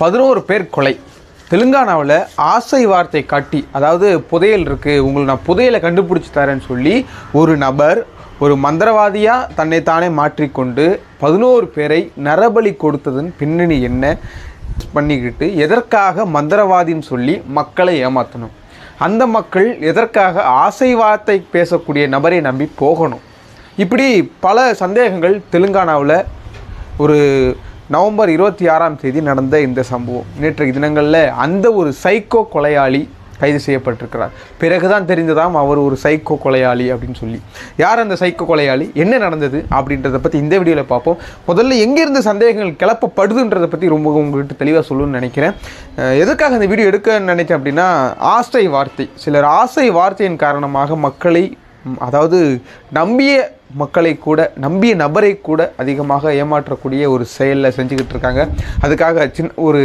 பதினோரு பேர் கொலை. தெலுங்கானாவில் ஆசை வார்த்தை காட்டி அதாவது புதையல் இருக்குது உங்களுக்கு நான் புதையலை கண்டுபிடிச்சி தரேன்னு சொல்லி ஒரு நபர் ஒரு மந்திரவாதியாக தன்னைத்தானே மாற்றிக்கொண்டு பதினோரு பேரை நரபலி கொடுத்ததன் பின்னணி என்ன பண்ணிக்கிட்டு எதற்காக மந்திரவாதின்னு சொல்லி மக்களை ஏமாற்றணும் அந்த மக்கள் எதற்காக ஆசை வார்த்தை பேசக்கூடிய நபரை நம்பி போகணும். இப்படி பல சந்தேகங்கள் தெலுங்கானாவில் ஒரு நவம்பர் இருபத்தி ஆறாம் தேதி நடந்த இந்த சம்பவம். நேற்றைய தினங்களில் அந்த ஒரு சைக்கோ கொலையாளி கைது செய்யப்பட்டிருக்கிறார். பிறகுதான் தெரிந்ததாம் அவர் ஒரு சைக்கோ கொலையாளி அப்படின்னு சொல்லி. யார் அந்த சைக்கோ கொலையாளி? என்ன நடந்தது? அப்படின்றத பற்றி இந்த வீடியோவில் பார்ப்போம். முதல்ல எங்கேருந்து சந்தேகங்கள் கிளப்பப்படுதுன்றதை பற்றி ரொம்ப உங்கள்கிட்ட தெளிவாக சொல்லணும்னு நினைக்கிறேன். எதுக்காக இந்த வீடியோ எடுக்கன்னு நினைச்சேன் அப்படின்னா ஆசை வார்த்தை. சிலர் ஆசை வார்த்தையின் காரணமாக மக்களை அதாவது நம்பிய மக்களை கூட நம்பிய நபரை கூட அதிகமாக ஏமாற்றக்கூடிய ஒரு செயலில் செஞ்சுக்கிட்டு இருக்காங்க. அதுக்காக சின்ன ஒரு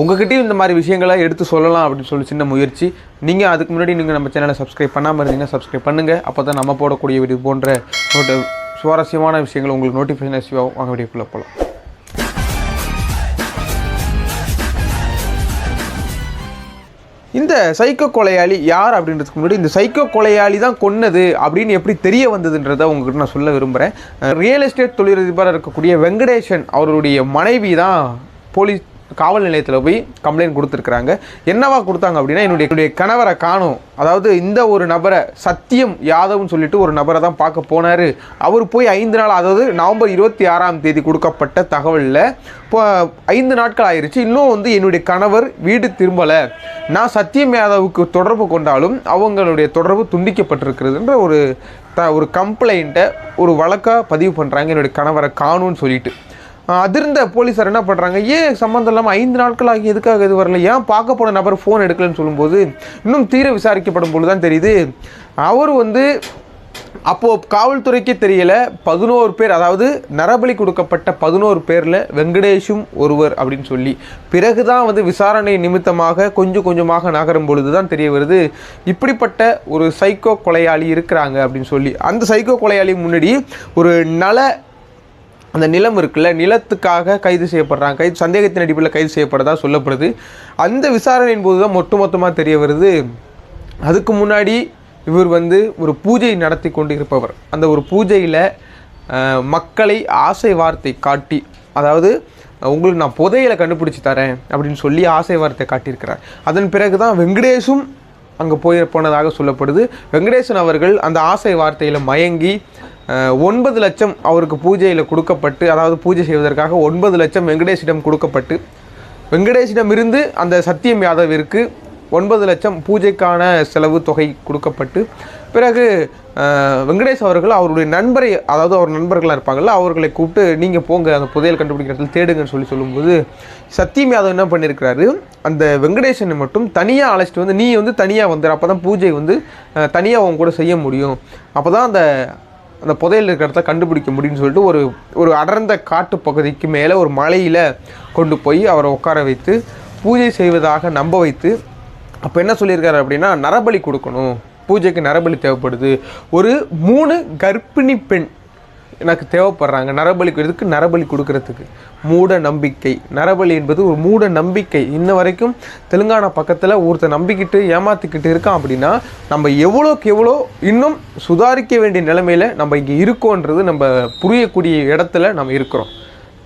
உங்ககிட்டயும் இந்த மாதிரி விஷயங்களை எடுத்து சொல்லலாம் அப்படின்னு சொல்லி சின்ன முயற்சி. நீங்கள் அதுக்கு முன்னாடி நீங்கள் நம்ம சேனலை சப்ஸ்கிரைப் பண்ணாமல் இருந்தீங்கன்னா சப்ஸ்கிரைப் பண்ணுங்கள் அப்போ தான் நம்ம போடக்கூடிய வீடியோ போன்ற சுவாரஸ்யமான விஷயங்கள் உங்களுக்கு நோட்டிஃபிகேஷன் வாங்க வீடியோக்குள்ளே போகலாம் இந்த சைக்கோ கொலையாளி யார் அப்படின்றதுக்கு முன்னாடி இந்த சைக்கோ கொலையாளி தான் கொன்னது அப்படின்னு எப்படி தெரிய வந்ததுன்றதை உங்ககிட்ட நான் சொல்ல விரும்புகிறேன் ரியல் எஸ்டேட் தொழிலதிபராக இருக்கக்கூடிய வெங்கடேஷன் அவருடைய மனைவி தான் போலீஸ் காவல் நிலையத்தில் போய் கம்ப்ளைண்ட் கொடுத்துருக்குறாங்க. என்னவா கொடுத்தாங்க அப்படின்னா என்னுடைய கணவரை காணும். அதாவது இந்த ஒரு நபரை சத்தியம் யாதவ்னு சொல்லிட்டு ஒரு நபரை தான் பார்க்க போனார். அவர் போய் ஐந்து நாள் அதாவது நவம்பர் இருபத்தி ஆறாம் தேதி கொடுக்கப்பட்ட தகவலில் இப்போ ஐந்து நாட்கள் ஆயிடுச்சு இன்னும் வந்து என்னுடைய கணவர் வீடு திரும்பலை. நான் சத்தியம் யாதவுக்கு தொடர்பு கொண்டாலும் அவங்களுடைய தொடர்பு துண்டிக்கப்பட்டிருக்கிறதுன்ற ஒரு த ஒரு கம்ப்ளைண்ட்டை ஒரு வழக்காக பதிவு பண்ணுறாங்க என்னுடைய கணவரை காணும்னு சொல்லிட்டு. அதிர்ந்த போலீஸார் என்ன பண்ணுறாங்க ஏன் சம்மந்தம் இல்லாமல் ஐந்து நாட்கள் ஆகி எதுக்காக இது வரல? ஏன் பார்க்க போன நபர் ஃபோன் எடுக்கலன்னு சொல்லும்போது இன்னும் தீர விசாரிக்கப்படும் பொழுது தான் தெரியுது. அவர் வந்து அப்போது காவல்துறைக்கே தெரியல பதினோரு பேர் அதாவது நரபலி கொடுக்கப்பட்ட பதினோரு பேரில் வெங்கடேஷும் ஒருவர் அப்படின்னு சொல்லி. பிறகு தான் வந்து விசாரணை நிமித்தமாக கொஞ்சம் கொஞ்சமாக நகரும் பொழுது தான் தெரிய வருது. இப்படிப்பட்ட ஒரு சைக்கோ கொலையாளி இருக்கிறாங்க அப்படின்னு சொல்லி. அந்த சைக்கோ கொலையாளி முன்னாடி ஒரு நல அந்த நிலம் இருக்குல்ல நிலத்துக்காக கைது செய்யப்படுறாங்க. கைது சந்தேகத்தின் அடிப்படையில் கைது செய்யப்படுறதா சொல்லப்படுது. அந்த விசாரணையின் போது தான் மொத்த மொத்தமாக தெரிய வருது. அதுக்கு முன்னாடி இவர் வந்து ஒரு பூஜை நடத்தி கொண்டு இருப்பவர் அந்த ஒரு பூஜையில் மக்களை ஆசை வார்த்தை காட்டி அதாவது உங்களுக்கு நான் புதையலை கண்டுபிடிச்சி தரேன் அப்படின்னு சொல்லி ஆசை வார்த்தை காட்டியிருக்கிறார். அதன் பிறகு தான் வெங்கடேஷும் அங்கே போய் போனதாக சொல்லப்படுது. வெங்கடேசன் அவர்கள் அந்த ஆசை வார்த்தையில் மயங்கி ஒன்பது லட்சம் அவருக்கு பூஜையில் கொடுக்கப்பட்டு அதாவது பூஜை செய்வதற்காக ஒன்பது லட்சம் வெங்கடேஷிடம் கொடுக்கப்பட்டு வெங்கடேஷிடம் இருந்து அந்த சத்தியம் யாதவிற்கு ஒன்பது லட்சம் பூஜைக்கான செலவு தொகை கொடுக்கப்பட்டு பிறகு வெங்கடேஷ் அவர்கள் அவருடைய நண்பரை அதாவது அவர் நண்பர்களாக இருப்பாங்கள்ல அவர்களை கூப்பிட்டு நீங்கள் போங்க அந்த புதையல் கண்டுபிடிக்கிறதுல தேடுங்கன்னு சொல்லி சொல்லும்போது சத்தியம் யாதவ் என்ன பண்ணியிருக்கிறாரு அந்த வெங்கடேஷனை மட்டும் தனியாக அழைச்சிட்டு வந்து நீ வந்து தனியாக வந்துடு அப்போ தான் பூஜை வந்து தனியாக அவங்க கூட செய்ய முடியும். அப்போ தான் அந்த அந்த புதையல் இருக்கிற இடத்த கண்டுபிடிக்க முடியும்னு சொல்லிட்டு ஒரு ஒரு அடர்ந்த காட்டு பகுதிக்கு மேலே ஒரு மலையில் கொண்டு போய் அவரை உட்கார வைத்து பூஜை செய்வதாக நம்ப வைத்து அப்போ என்ன சொல்லியிருக்காரு அப்படின்னா நரபலி கொடுக்கணும். பூஜைக்கு நரபலி தேவைப்படுது. ஒரு மூணு கர்ப்பிணி பெண் எனக்கு தேவைப்படுறாங்க. நரபலி எதுக்கு நரபலி கொடுக்கறதுக்கு. மூட நம்பிக்கை. நரபலி என்பது ஒரு மூட நம்பிக்கை. இன்ன வரைக்கும் தெலுங்கானா பக்கத்தில் ஒருத்தர் நம்பிக்கிட்டு ஏமாத்திக்கிட்டு இருக்கான் அப்படின்னா நம்ம எவ்வளோக்கு எவ்வளோ இன்னும் சுதாரிக்க வேண்டிய நிலைமையில் நம்ம இங்கே இருக்கோன்றது நம்ம புரியக்கூடிய இடத்துல நம்ம இருக்கிறோம்.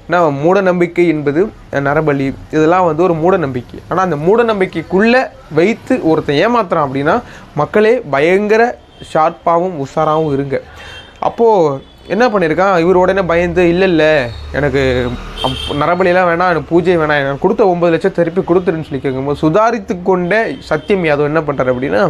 ஏன்னா மூட நம்பிக்கை என்பது நரபலி இதெல்லாம் வந்து ஒரு மூட நம்பிக்கை ஆனால் அந்த மூட நம்பிக்கைக்குள்ளே வைத்து ஒருத்தன் ஏமாத்துறான் அப்படின்னா மக்களே பயங்கர ஷார்ப்பாகவும் உஷாராகவும் இருங்க. அப்போது என்ன பண்ணியிருக்கான் இவர் உடனே பயந்து இல்லை இல்லை எனக்கு அப்- நரபலியெல்லாம் வேணாம் எனக்கு பூஜை வேணாம் எனக்கு கொடுத்த ஒன்பது லட்சம் திருப்பி கொடுத்துருன்னு சொல்லி கேட்கும்போது சுதாரித்து கொண்ட சத்தியம் யாதவ் என்ன பண்ணுறாரு அப்படின்னா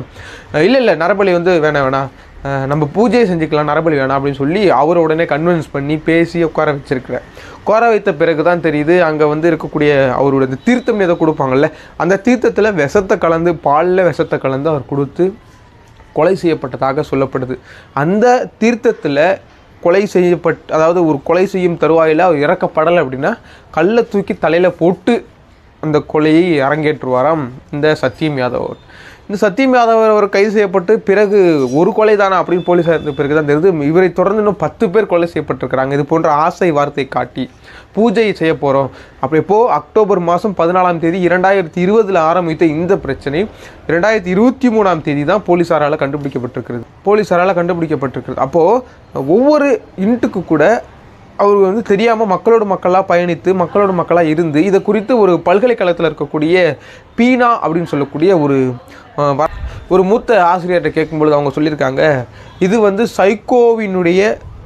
இல்லை இல்லை நரபலி வந்து வேணாம் வேணாம். நம்ம பூஜையை செஞ்சுக்கலாம் நரபலி வேணாம் அப்படின்னு சொல்லி அவர் உடனே கன்வின்ஸ் பண்ணி பேசி உட்கார வச்சிருக்கிறார் உட்கார வைத்த பிறகு தான் தெரியுது அங்கே வந்து இருக்கக்கூடிய அவரோட தீர்த்தம் ஏதோ கொடுப்பாங்கல்ல அந்த தீர்த்தத்தில் விஷத்தை கலந்து பாலில் விஷத்தை கலந்து அவர் கொடுத்து கொலை செய்யப்பட்டதாக சொல்லப்படுது. அந்த தீர்த்தத்தில் கொலை செய்யப்பட் அதாவது ஒரு கொலை செய்யும் தருவாயில் அவர் இறக்கப்படலை அப்படின்னா கல்லை தூக்கி தலையில் போட்டு அந்த கொலையை அரங்கேற்றுவாராம் இந்த சத்தியம் யாதவ் இந்த சத்தியம் யாதவ் அவர் கைது செய்யப்பட்டு பிறகு ஒரு கொலை தானா அப்படின்னு போலீஸார் இருந்த பிறகு தான் தெரியுது. இவரை தொடர்ந்து இன்னும் பத்து பேர் கொலை செய்யப்பட்டிருக்கிறாங்க. இது போன்ற ஆசை வார்த்தை காட்டி பூஜை செய்ய போகிறோம் அப்படி இப்போது அக்டோபர் மாதம் பதினாலாம் தேதி இரண்டாயிரத்தி இருபதில் ஆரம்பித்த இந்த பிரச்சனை இரண்டாயிரத்தி இருபத்தி மூணாம் தேதி தான் போலீஸாரால் கண்டுபிடிக்கப்பட்டிருக்கிறது. போலீஸாரால் கண்டுபிடிக்கப்பட்டிருக்கிறது. அப்போது ஒவ்வொரு இன்ட்டுக்கு கூட அவர் வந்து தெரியாமல் மக்களோட மக்களாக பயணித்து மக்களோட மக்களாக இருந்து இதை குறித்து ஒரு பல்கலைக்கழகத்தில் இருக்கக்கூடிய பீனா அப்படின்னு சொல்லக்கூடிய ஒரு ஒரு மூத்த ஆசிரியர்கிட்ட கேட்கும்பொழுது அவங்க சொல்லியிருக்காங்க இது வந்து சைக்கோவினுடைய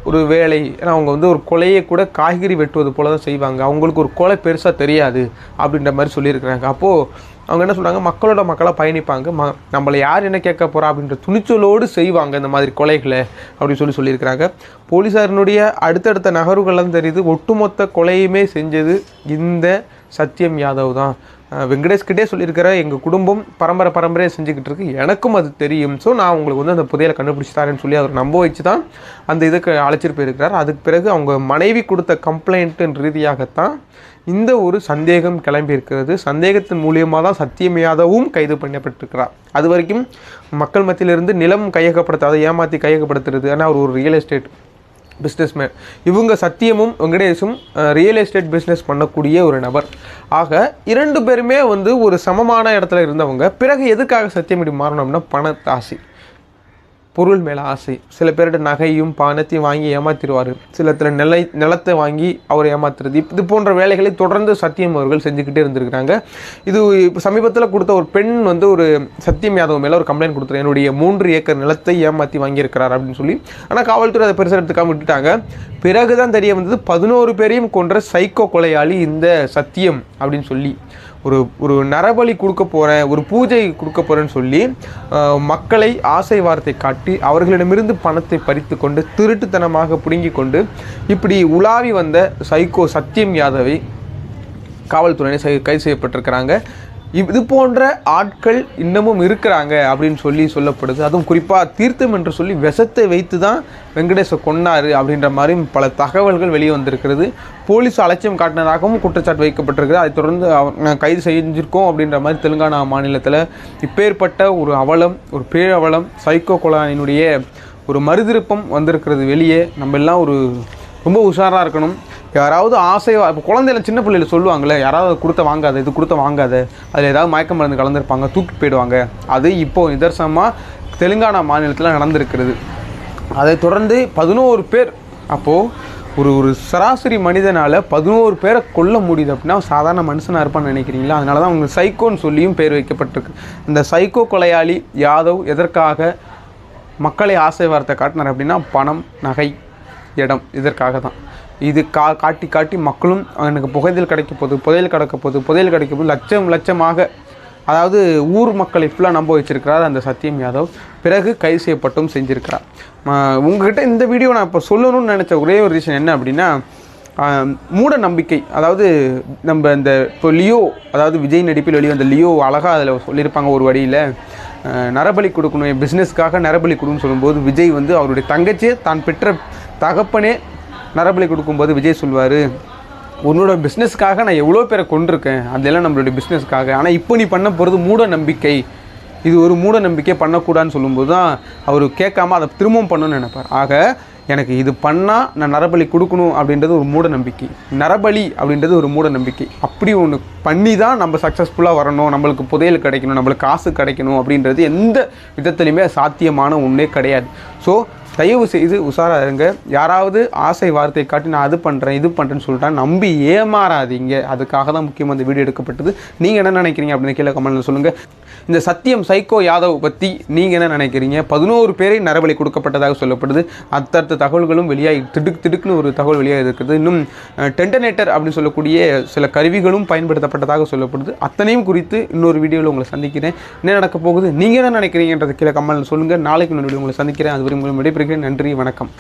ஒரு வேலை. ஏன்னா அவங்க வந்து ஒரு கொலையை கூட காய்கறி வெட்டுவது போல தான் செய்வாங்க. அவங்களுக்கு ஒரு கொலை பெருசாக தெரியாது அப்படின்ற மாதிரி சொல்லியிருக்கிறாங்க. அப்போது அவங்க என்ன சொல்கிறாங்க மக்களோட மக்களாக பயணிப்பாங்க. ம நம்மளை யார் என்ன கேட்க போகிறா அப்படின்ற துணிச்சலோடு செய்வாங்க இந்த மாதிரி கொலைகளை அப்படின்னு சொல்லி சொல்லியிருக்கிறாங்க. போலீஸாரினுடைய அடுத்தடுத்த நகர்வுகள்லாம் தெரியுது. ஒட்டுமொத்த கொலையுமே செஞ்சது இந்த சத்யம் யாதவ் தான். வெங்கடேஷ்கிட்டே சொல்லியிருக்கிற எங்கள் குடும்பம் பரம்பரை பரம்பரையாக செஞ்சுக்கிட்டு இருக்கு. எனக்கும் அது தெரியும். ஸோ நான் உங்களுக்கு வந்து அந்த புதையலை கண்டுபிடிச்சி தரேன்னு சொல்லி அவர் நம்ப வச்சு தான் அந்த இதுக்கு அழைச்சிட்டு போயிருக்கிறார். அதுக்கு பிறகு அவங்க மனைவி கொடுத்த கம்ப்ளைண்ட்டின் ரீதியாகத்தான் இந்த ஒரு சந்தேகம் கிளம்பி இருக்கிறது சந்தேகத்தின் மூலியமாக தான் சத்தியமையாதவும் கைது பண்ணப்பட்டிருக்கிறார். அது வரைக்கும் மக்கள் மத்தியிலிருந்து நிலம் கையகப்படுத்தாத ஏமாற்றி கையகப்படுத்துறது. ஆனால் அவர் ஒரு ரியல் எஸ்டேட் பிஸ்னஸ்மேன் இவங்க சத்தியமும் வெங்கடேஷும் ரியல் எஸ்டேட் பிஸ்னஸ் பண்ணக்கூடிய ஒரு நபர். ஆக இரண்டு பேருமே வந்து ஒரு சமமான இடத்துல இருந்தவங்க. பிறகு எதுக்காக சத்தியம் இப்படி மாறணும்னா பணத்தாசி பொருள் மேலே ஆசை. சில பேர்கிட்ட நகையும் பணத்தையும் வாங்கி ஏமாத்திடுவார். சிலத்தில் நிலை நிலத்தை வாங்கி அவர் ஏமாத்துறது. இது போன்ற வேலைகளை தொடர்ந்து சத்தியம் அவர்கள் செஞ்சுக்கிட்டே இருந்திருக்கிறாங்க. இது இப்போ சமீபத்தில் கொடுத்த ஒரு பெண் வந்து ஒரு சத்தியம் யாதவ் மேலே ஒரு கம்ப்ளைண்ட் கொடுத்துரு என்னுடைய மூன்று ஏக்கர் நிலத்தை ஏமாற்றி வாங்கியிருக்கிறார் அப்படின்னு சொல்லி. ஆனால் காவல்துறை அதை பெருசாக எடுத்துக்காம விட்டுட்டாங்க. பிறகு தான் தெரிய வந்தது பதினோரு பேரையும் கொன்ற சைக்கோ கொலையாளி இந்த சத்தியம் அப்படின்னு சொல்லி. ஒரு ஒரு நரபலி கொடுக்க போகிறேன் ஒரு பூஜை கொடுக்க போகிறேன்னு சொல்லி மக்களை ஆசை வார்த்தை காட்டி அவர்களிடமிருந்து பணத்தை பறித்து கொண்டு திருட்டுத்தனமாக பிடுங்கி கொண்டு இப்படி உலாவி வந்த சைக்கோ சத்தியம் யாதவை காவல்துறையினர் கைது செய்யப்பட்டிருக்கிறாங்க. இது போன்ற ஆட்கள் இன்னமும் இருக்கிறாங்க அப்படின்னு சொல்லி சொல்லப்படுது. அதுவும் குறிப்பாக தீர்த்தம் என்று சொல்லி விஷத்தை வைத்து தான் வெங்கடேஷை கொன்னாரு அப்படின்ற மாதிரி பல தகவல்கள் வெளியே வந்திருக்கிறது. போலீஸ் அலட்சியம் காட்டினதாகவும் குற்றச்சாட்டு வைக்கப்பட்டிருக்கிறது. அதை தொடர்ந்து கைது செஞ்சிருக்கோம் அப்படின்ற மாதிரி தெலுங்கானா மாநிலத்தில் இப்பேற்பட்ட ஒரு அவலம் ஒரு பேரவலம் சைக்கோ கொலானினுடைய ஒரு மறுதிருப்பம் வந்திருக்கிறது வெளியே. நம்ம எல்லாம் ஒரு ரொம்ப உஷாராக இருக்கணும். யாராவது ஆசையாக இப்போ குழந்தையில சின்ன பிள்ளைல சொல்லுவாங்களே யாராவது கொடுத்த வாங்காத இது கொடுத்த வாங்காத அதில் ஏதாவது மயக்க மருந்து கலந்துருப்பாங்க தூக்கிட்டு போயிடுவாங்க. அது இப்போ நிதர்சனமாக தெலுங்கானா மாநிலத்தில் நடந்திருக்கிறது. அதை தொடர்ந்து பதினோரு பேர் அப்போது ஒரு ஒரு சராசரி மனிதனால் பதினோரு பேரை கொல்ல முடியுது அப்படின்னா சாதாரண மனுஷனாக இருப்பான்னு நினைக்கிறீங்களா? அதனால தான் அவங்க சைக்கோன்னு சொல்லியும் பேர் வைக்கப்பட்டிருக்கு. இந்த சைக்கோ கொலையாளி யாதவ் எதற்காக மக்களை ஆசை வார்த்தை காட்டினார் அப்படின்னா பணம் நகை இடம் இதற்காக தான் இது கா காட்டி காட்டி மக்களும் எனக்கு புகைதல் கிடைக்க போகுது புதையல் கிடைக்க போகுது புதையல் கிடைக்க போது லட்சம் லட்சமாக அதாவது ஊர் மக்களை ஃபுல்லாக நம்ப வச்சிருக்கிறார் அந்த சத்யம் யாதவ். பிறகு கைது செய்யப்பட்டும் செஞ்சுருக்கிறார். உங்ககிட்ட இந்த வீடியோ நான் இப்போ சொல்லணும்னு நினச்ச ஒரே ஒரு ரீசன் என்ன அப்படின்னா மூட நம்பிக்கை. அதாவது நம்ம இந்த இப்போ லியோ அதாவது விஜய் நடிப்பில் வெளிவந்த லியோ அழகாக அதில் சொல்லியிருப்பாங்க ஒரு வழியில் நரபலி கொடுக்கணும் என் பிஸ்னஸ்க்காக நரபலி கொடுன்னு சொல்லும்போது விஜய் வந்து அவருடைய தங்கச்சியை தான் பெற்ற தகப்பனே நரபலி கொடுக்கும்போது விஜய் சொல்வார் உன்னோட பிஸ்னஸ்க்காக நான் எவ்வளோ பேரை கொண்டிருக்கேன் அதெல்லாம் நம்மளுடைய பிஸ்னஸ்க்காக ஆனால் இப்போ நீ பண்ண போகிறது மூட நம்பிக்கை. இது ஒரு மூட நம்பிக்கை பண்ணக்கூடாதுன்னு சொல்லும்போது தான் அவர் கேட்காம அதை திரும்பவும் பண்ணணும்னு நினைப்பார். ஆக எனக்கு இது பண்ணால் நான் நரபலி கொடுக்கணும் அப்படின்றது ஒரு மூட நம்பிக்கை. நரபலி அப்படின்றது ஒரு மூட நம்பிக்கை. அப்படி ஒன்று பண்ணி தான் நம்ம சக்ஸஸ்ஃபுல்லாக வரணும். நம்மளுக்கு புதையல் கிடைக்கணும். நம்மளுக்கு காசு கிடைக்கணும் அப்படின்றது எந்த விதத்துலையுமே சாத்தியமான ஒன்றே கிடையாது. ஸோ தயவு செய்து உஷாராக இருங்க. யாராவது ஆசை வார்த்தை காட்டி நான் அது பண்ணுறேன் இது பண்ணுறேன்னு சொல்லிட்டா நம்பி ஏமாறாதீங்க. அதுக்காக தான் முக்கியமாக இந்த வீடியோ எடுக்கப்பட்டது. நீங்கள் என்ன நினைக்கிறீங்க அப்படின்னு கீழே கமெண்ட்டில் சொல்லுங்கள் இந்த சத்தியம் சைக்கோ யாதவ் பற்றி நீங்கள் என்ன நினைக்கிறீங்க? பதினோரு பேரை நரபலி கொடுக்கப்பட்டதாக சொல்லப்படுது. அத்தடுத்த தகவல்களும் வெளியாகி திடுக்கு திடுக்குன்னு ஒரு தகவல் வெளியாக இருக்கிறது இன்னும் டென்டனேட்டர் அப்படின்னு சொல்லக்கூடிய சில கருவிகளும் பயன்படுத்தப்பட்டதாக சொல்லப்படுது. அத்தனையும் குறித்து இன்னொரு வீடியோவில் உங்களை சந்திக்கிறேன். என்ன நடக்க போகுது? நீங்கள் என்ன நினைக்கிறீங்கன்றது கீழே கமெண்ட்டில் சொல்லுங்கள் நாளைக்கு இன்னொரு வீடியோ உங்களை சந்திக்கிறேன். அது வரை உங்களை விடைபெறுகிறேன். நன்றி வணக்கம்.